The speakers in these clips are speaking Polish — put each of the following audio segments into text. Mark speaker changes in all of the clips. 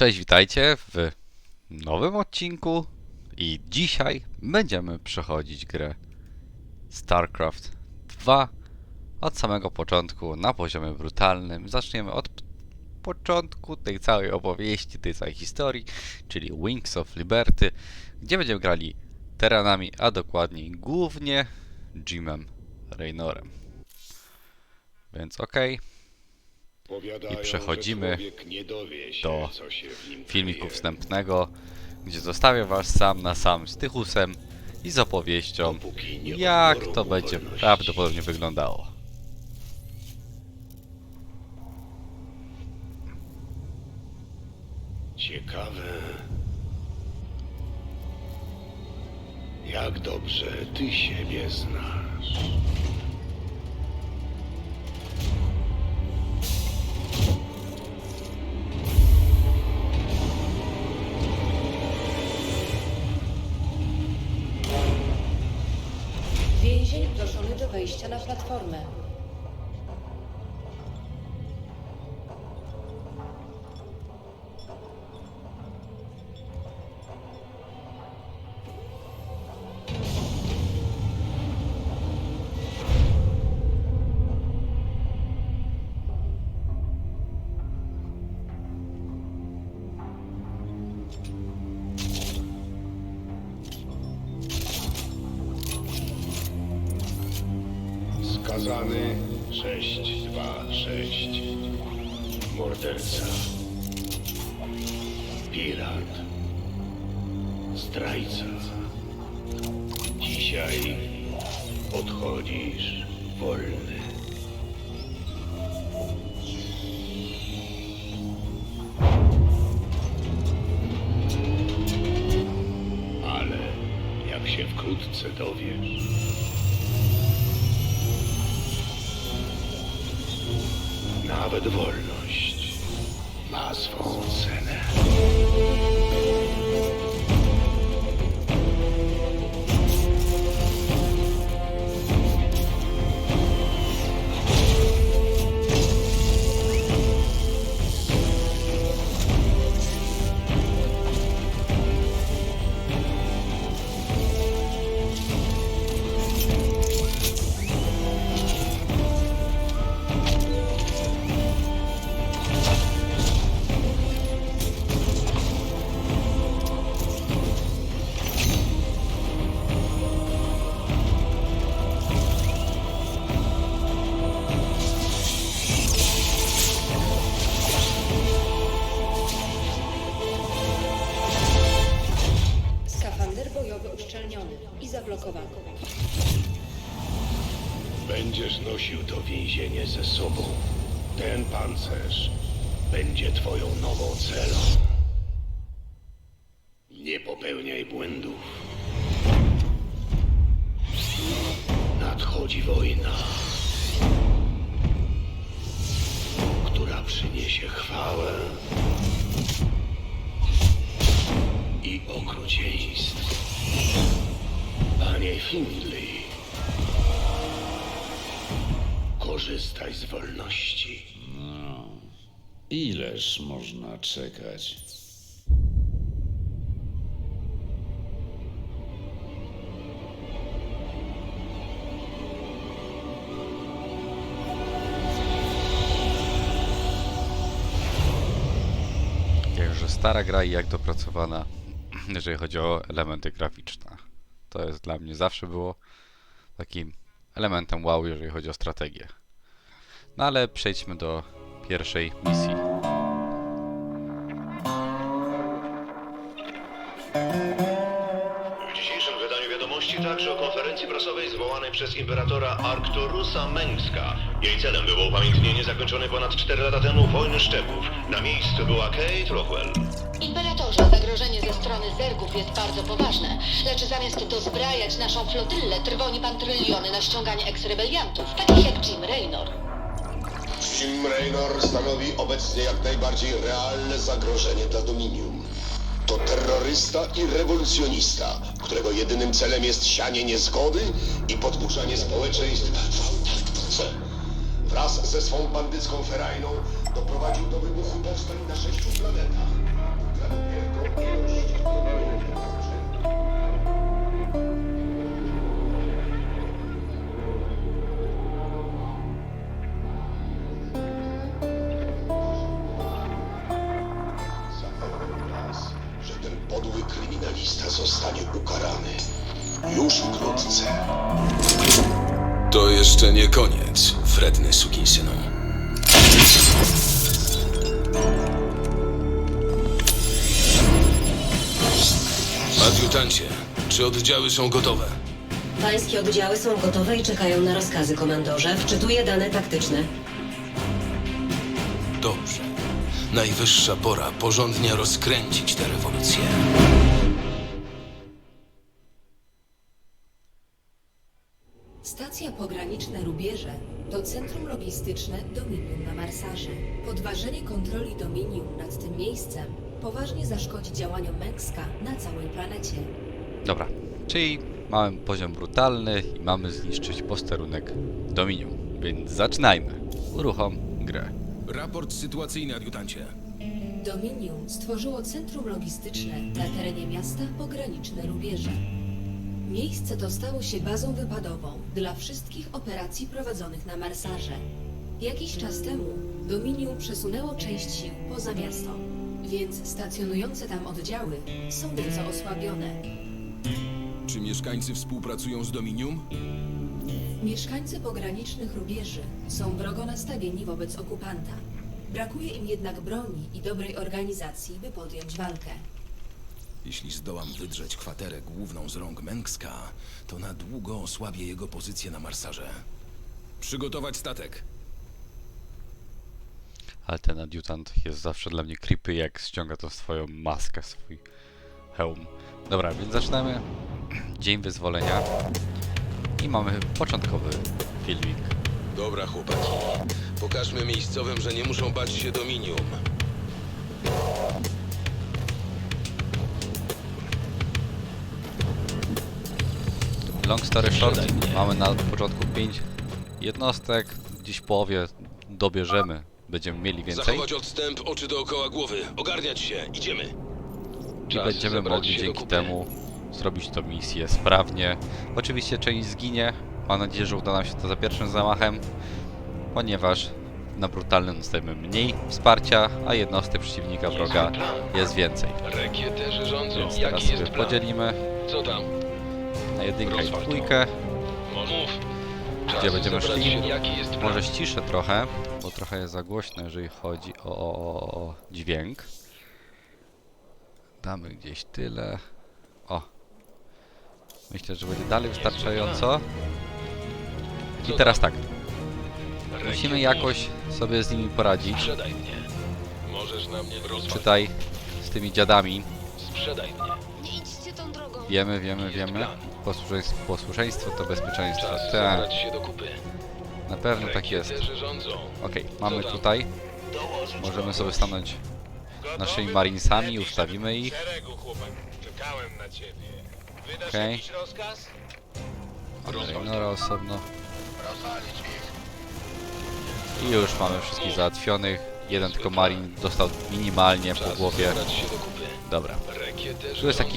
Speaker 1: Cześć, witajcie w nowym odcinku i dzisiaj będziemy przechodzić grę StarCraft 2 od samego początku na poziomie brutalnym. Zaczniemy od początku tej całej opowieści, tej całej historii, czyli Wings of Liberty, gdzie będziemy grali teranami, a dokładniej głównie Jimem Raynorem. Więc okej,
Speaker 2: Powiadają,
Speaker 1: I przechodzimy do filmiku wstępnego, gdzie zostawię was sam na sam z Tychusem i z opowieścią, jak to będzie prawdopodobnie wyglądało.
Speaker 2: Ciekawe. Jak dobrze ty siebie znasz.
Speaker 3: Wejścia na platformę.
Speaker 2: Skazany 626. Morderca. Pirat. Zdrajca. Dzisiaj odchodzisz wolny. Ale jak się wkrótce dowiesz, Nawet wolność ma swą cenę.
Speaker 3: Uszczelniony i zablokowany.
Speaker 2: Będziesz nosił to więzienie ze sobą. Ten pancerz będzie twoją nową celą. Nie popełniaj błędów. Nadchodzi wojna, która przyniesie chwałę i okrucieństwo. Panie Findlay, korzystaj z wolności.
Speaker 4: Ileż można czekać?
Speaker 1: Jakże stara gra i jak dopracowana, jeżeli chodzi o elementy graficzne. To jest dla mnie zawsze było takim elementem wow, jeżeli chodzi o strategię. No ale przejdźmy do pierwszej misji.
Speaker 5: W dzisiejszym wydaniu wiadomości także o konferencji prasowej zwołanej przez imperatora Arcturusa Mengska. Jej celem było upamiętnienie zakończonej ponad 4 lata temu wojny szczepów. Na miejscu była Kate Rockwell.
Speaker 6: Imperatorze, zagrożenie ze strony zergów jest bardzo poważne, lecz zamiast dozbrajać naszą flotyllę, trwoni pan tryliony na ściąganie eks-rebeliantów, takich jak Jim Raynor.
Speaker 7: Jim Raynor stanowi obecnie jak najbardziej realne zagrożenie dla Dominium. To terrorysta i rewolucjonista, którego jedynym celem jest sianie niezgody i podburzanie społeczeństw. Wraz ze swą bandycką ferajną doprowadził do wybuchu powstań na sześciu planetach. Podły kryminalista zostanie ukarany. Już wkrótce.
Speaker 8: To jeszcze nie koniec, wredny sukinsynu. Adiutancie, czy oddziały są gotowe?
Speaker 9: Pańskie oddziały są gotowe i czekają na rozkazy, komandorze. Wczytuję dane taktyczne.
Speaker 8: Dobrze. Najwyższa pora porządnie rozkręcić tę rewolucję.
Speaker 3: Stacja pograniczna Rubierze to centrum logistyczne Dominium na Marsarze. Podważenie kontroli Dominium nad tym miejscem poważnie zaszkodzi działaniom Mengska na całej planecie.
Speaker 1: Dobra, czyli mamy poziom brutalny i mamy zniszczyć posterunek Dominium. Więc zaczynajmy. Uruchom grę.
Speaker 8: Raport sytuacyjny, adiutancie.
Speaker 3: Dominium stworzyło centrum logistyczne na terenie miasta pograniczne Rubierze. Miejsce to stało się bazą wypadową dla wszystkich operacji prowadzonych na Marsarze. Jakiś czas temu Dominium przesunęło część sił poza miasto, więc stacjonujące tam oddziały są nieco osłabione.
Speaker 8: Czy mieszkańcy współpracują z Dominium?
Speaker 3: Mieszkańcy pogranicznych rubieży są wrogo nastawieni wobec okupanta. Brakuje im jednak broni i dobrej organizacji, by podjąć walkę.
Speaker 8: Jeśli zdołam wydrzeć kwaterę główną z rąk Mengska, to na długo osłabię jego pozycję na Marsarze. Przygotować statek.
Speaker 1: Ale ten adiutant jest zawsze dla mnie creepy, jak ściąga tą swoją maskę, swój hełm. Dobra, więc zaczynamy. Dzień wyzwolenia. I mamy początkowy filmik.
Speaker 8: Dobra, chłopaki. Pokażmy miejscowym, że nie muszą bać się Dominium.
Speaker 1: Long story short, mamy na początku 5 jednostek, gdzieś połowie dobierzemy, będziemy mieli więcej
Speaker 8: Zachować odstęp, oczy dookoła głowy. Ogarniać się, idziemy.
Speaker 1: i będziemy mogli dzięki temu zrobić tą misję sprawnie. Oczywiście część zginie, mam nadzieję, że uda nam się to za pierwszym zamachem, ponieważ na brutalnym dostajemy mniej wsparcia, a jednostek przeciwnika wroga jest więcej.
Speaker 8: Rekieterzy rządzą.
Speaker 1: Więc teraz sobie podzielimy
Speaker 8: Co tam?
Speaker 1: na jedynkę i
Speaker 8: Rozwal to.
Speaker 1: dwójkę.
Speaker 8: Mów.
Speaker 1: Gdzie będziemy szli? Może ściszę trochę, bo trochę jest za głośno, jeżeli chodzi o, o, dźwięk. Damy gdzieś tyle. O. Myślę, że będzie dalej wystarczająco. I teraz tak. Musimy jakoś sobie z nimi poradzić.
Speaker 8: Sprzedaj mnie. Możesz na mnie rozwalić.
Speaker 1: Czytaj z tymi dziadami.
Speaker 8: Sprzedaj mnie.
Speaker 6: Idźcie tą drogą.
Speaker 1: Wiemy, wiemy, wiemy. Posłuszeństwo, posłuszeństwo to bezpieczeństwo.
Speaker 8: Czas
Speaker 1: Tak,
Speaker 8: zebrać się do kupy.
Speaker 1: na pewno tak jest.
Speaker 8: Rekieterzy rządzą.
Speaker 1: Okej, mamy tutaj. Możemy sobie stanąć naszymi marinesami, ustawimy ich.
Speaker 2: Szeregu, chłopak. Czekałem na ciebie. Wydasz
Speaker 1: Okej.
Speaker 2: jakiś rozkaz?
Speaker 1: Osobno. I już mamy wszystkich załatwionych. Jeden tylko marin dostał minimalnie po
Speaker 8: Czas
Speaker 1: głowie.
Speaker 8: zebrać się do kupy.
Speaker 1: Dobra.
Speaker 8: Rekieterzy
Speaker 1: Tu jest
Speaker 8: rządzą.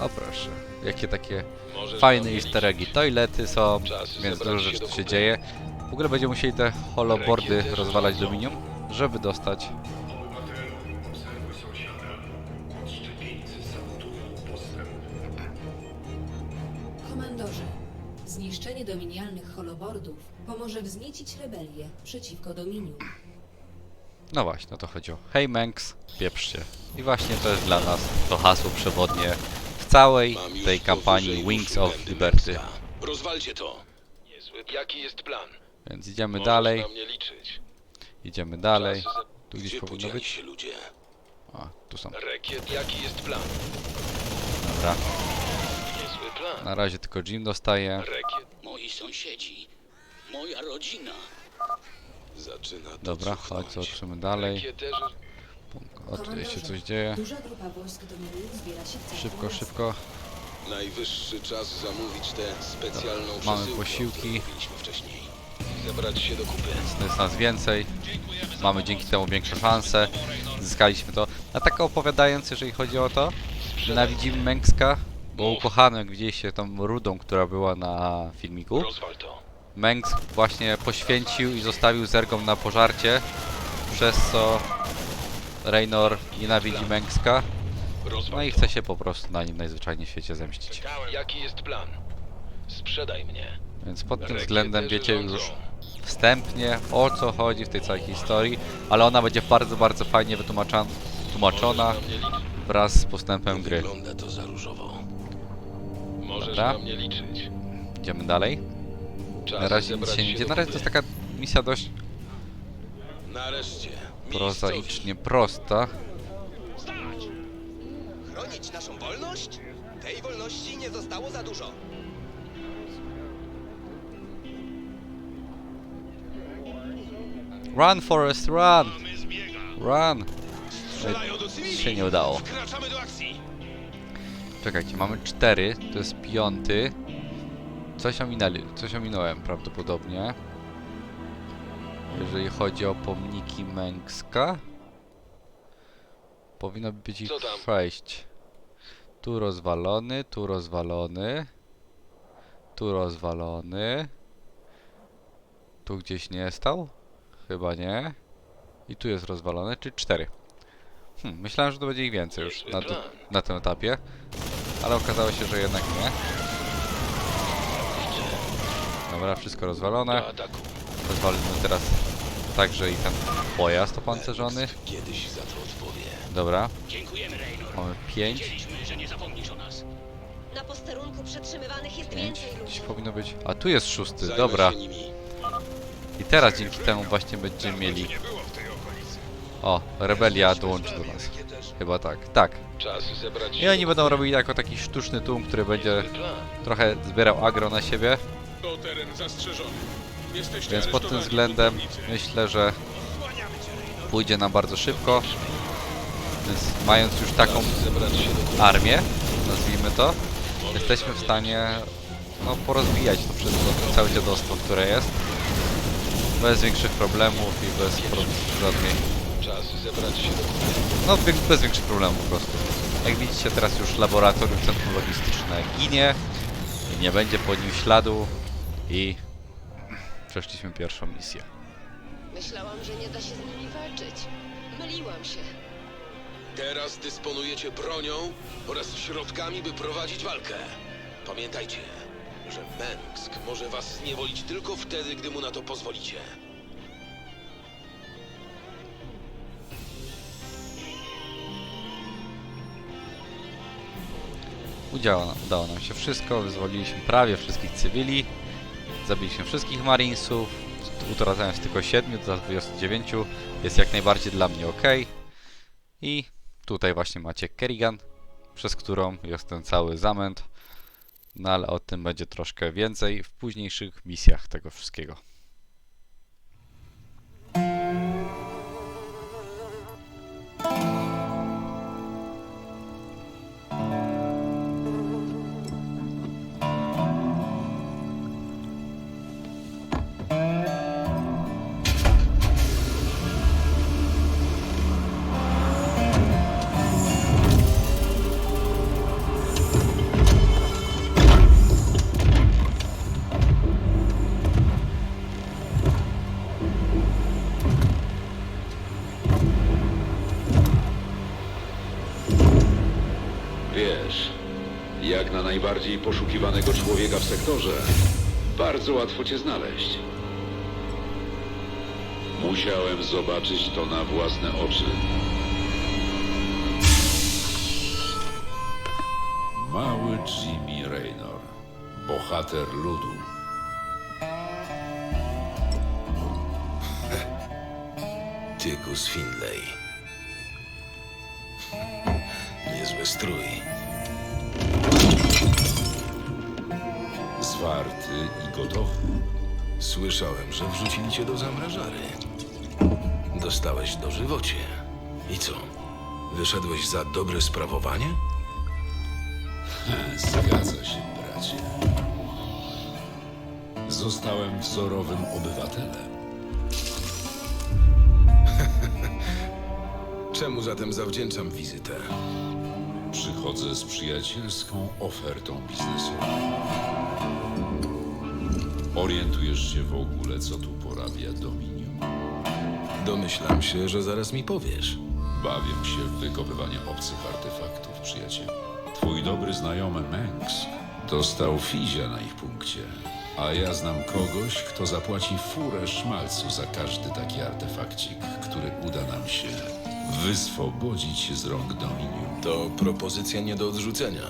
Speaker 1: O proszę. Jakie takie
Speaker 8: Możesz
Speaker 1: fajne
Speaker 8: na mnie
Speaker 1: easter eggi. Toilety są,
Speaker 8: Czas
Speaker 1: więc dużo
Speaker 8: się
Speaker 1: rzeczy
Speaker 8: do
Speaker 1: tu się dzieje. W ogóle będziemy musieli te holobordy rozwalać
Speaker 8: rządzą.
Speaker 1: Dominium, żeby dostać
Speaker 3: Komandorze, zniszczenie dominialnych holobordów pomoże wzniecić rebelię przeciwko Dominium.
Speaker 1: No właśnie, o to chodziło. Hej Menks, pieprz się. I właśnie to jest dla nas to hasło przewodnie całej tej kampanii Wings of Liberty.
Speaker 8: Rozwalcie to. Jaki jest plan?
Speaker 1: Więc idziemy
Speaker 8: Możesz
Speaker 1: dalej,
Speaker 8: na mnie liczyć.
Speaker 1: idziemy dalej. Tu gdzieś
Speaker 8: Gdzie
Speaker 1: powinno być.
Speaker 8: się ludzie?
Speaker 1: O, tu są.
Speaker 8: Rekiet. Jaki jest plan?
Speaker 1: Dobra.
Speaker 8: Niezły plan.
Speaker 1: Na razie tylko Jim dostaje.
Speaker 8: Rekiet.
Speaker 10: Moi sąsiedzi, moja rodzina.
Speaker 8: Zaczyna to
Speaker 1: Dobra,
Speaker 8: cuchnąć.
Speaker 1: chodź, zobaczymy dalej.
Speaker 8: Rekieterzy
Speaker 1: O, tutaj się coś dzieje.
Speaker 3: Duża grupa wojsk Dominium zbiera się w centrum
Speaker 1: Szybko,
Speaker 3: miasta.
Speaker 1: szybko.
Speaker 8: Najwyższy czas zamówić tę specjalną
Speaker 1: mamy
Speaker 8: przesyłkę,
Speaker 1: posiłki.
Speaker 8: mówiliśmy wcześniej. zebrać się do kupy.
Speaker 1: Jest nas więcej. Mamy dzięki temu większe szanse. Zyskaliśmy to. A tak opowiadając, jeżeli chodzi o to, nienawidzimy Mengska, bo ukochany, jak widzieliście, tą rudą, która była na filmiku.
Speaker 2: Rozwal to.
Speaker 1: Mengsk właśnie poświęcił i zostawił zergom na pożarcie, przez co Raynor nienawidzi Mengska. No i chce się po prostu na nim najzwyczajniej w świecie zemścić.
Speaker 8: Jaki jest plan? Sprzedaj mnie.
Speaker 1: Więc pod tym względem wiecie już wstępnie o co chodzi w tej całej historii, ale ona będzie bardzo, bardzo fajnie wytłumaczona tłumaczona wraz z postępem gry.
Speaker 8: Wygląda to za różowo.
Speaker 2: Możesz na mnie liczyć.
Speaker 1: Idziemy dalej. Na razie nic się nie dzieje. Na razie to jest taka misja dość
Speaker 8: Nareszcie.
Speaker 1: prozaicznie prosta.
Speaker 11: Chronić naszą wolność? Tej wolności nie zostało za dużo.
Speaker 1: Run Forest, run! Run! Nic się nie udało.
Speaker 8: Wkraczamy do akcji.
Speaker 1: Czekajcie, mamy cztery, to jest piąty. Coś ominęli, coś ominąłem prawdopodobnie. Jeżeli chodzi o pomniki Mengska. Powinno być ich
Speaker 2: Co tam?
Speaker 1: sześć. Tu rozwalony, tu rozwalony. Tu rozwalony. Tu gdzieś nie stał? Chyba nie. I tu jest rozwalony, czyli cztery. Hmm, myślałem, że to będzie ich więcej już na, na tym etapie. Ale okazało się, że jednak nie. Dobra, wszystko rozwalone.
Speaker 2: Do ataku.
Speaker 1: Rozwalimy teraz także i ten pojazd opancerzony.
Speaker 8: Kiedyś za to odpowie.
Speaker 1: Dobra,
Speaker 10: Dziękujemy, Raynor.
Speaker 1: mamy 5,
Speaker 10: Wiedzieliśmy, że nie zapomnisz o nas.
Speaker 9: Na posterunku przetrzymywanych jest
Speaker 1: 5,
Speaker 9: więcej
Speaker 1: gdzieś
Speaker 9: ludzi.
Speaker 1: powinno być. A tu jest szósty,
Speaker 8: Zajmę
Speaker 1: dobra.
Speaker 8: się nimi.
Speaker 1: I teraz dzięki temu właśnie będziemy mieli. O, rebelia dołączy do nas. Chyba tak. Tak.
Speaker 2: Czas zebrać się
Speaker 1: I oni będą robili jako taki sztuczny tłum, który będzie.
Speaker 2: Plan.
Speaker 1: trochę zbierał agro na siebie.
Speaker 8: To teren zastrzeżony.
Speaker 1: Więc pod tym względem myślę, że pójdzie nam bardzo szybko. Więc mając już taką armię, nazwijmy to, jesteśmy w stanie no, porozwijać to wszystko, to całe dziadostwo, które jest. Bez większych problemów i bez żadnej... No bez większych problemów po prostu. Jak widzicie teraz już laboratorium centrum logistyczne ginie, nie będzie po nim śladu i przeszliśmy pierwszą misję.
Speaker 6: Myślałam, że nie da się z nimi walczyć. Myliłam się.
Speaker 8: Teraz dysponujecie bronią oraz środkami, by prowadzić walkę. Pamiętajcie, że Mengsk może was zniewolić tylko wtedy, gdy mu na to pozwolicie.
Speaker 1: Udziało, nam- udało nam się wszystko, wyzwoliliśmy prawie wszystkich cywili, zabiliśmy wszystkich marinesów, utracając tylko 7 do 29, jest jak najbardziej dla mnie ok. I tutaj właśnie macie Kerrigan, przez którą jest ten cały zamęt, no ale o tym będzie troszkę więcej w późniejszych misjach tego wszystkiego.
Speaker 4: Najbardziej poszukiwanego człowieka w sektorze, bardzo łatwo cię znaleźć. Musiałem zobaczyć to na własne oczy. Mały Jimmy Raynor, bohater ludu.
Speaker 8: Tykus Findlay. Niezły strój.
Speaker 4: Zwarty i gotowy.
Speaker 8: Słyszałem, że wrzucili cię do zamrażary. Dostałeś dożywocie. I co? Wyszedłeś za dobre sprawowanie?
Speaker 4: Zgadza się, bracie. Zostałem wzorowym obywatelem.
Speaker 8: Czemu zatem zawdzięczam wizytę?
Speaker 4: Przychodzę z przyjacielską ofertą biznesową. Orientujesz się w ogóle, co tu porabia Dominium?
Speaker 8: Domyślam się, że zaraz mi powiesz.
Speaker 4: Bawię się w wykopywanie obcych artefaktów, przyjacielu. Twój dobry znajomy Mengs dostał fizia na ich punkcie, a ja znam kogoś, kto zapłaci furę szmalcu za każdy taki artefakcik, który uda nam się wyswobodzić z rąk Dominium.
Speaker 8: To propozycja nie do odrzucenia.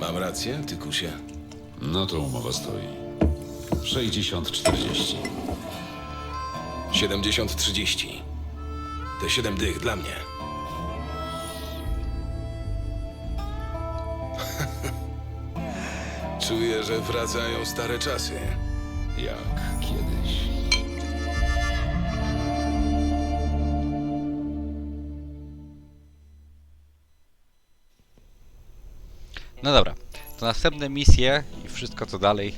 Speaker 8: Mam rację, Tykusie?
Speaker 4: No to umowa stoi. 60-40.
Speaker 8: 70-30. Te 7 dych dla mnie. Czuję, że wracają stare czasy.
Speaker 4: Jak kiedyś.
Speaker 1: No dobra, to następne misje i wszystko co dalej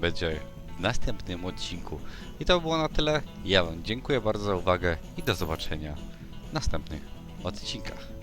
Speaker 1: będzie w następnym odcinku. I to było na tyle. Ja Wam dziękuję bardzo za uwagę i do zobaczenia w następnych odcinkach.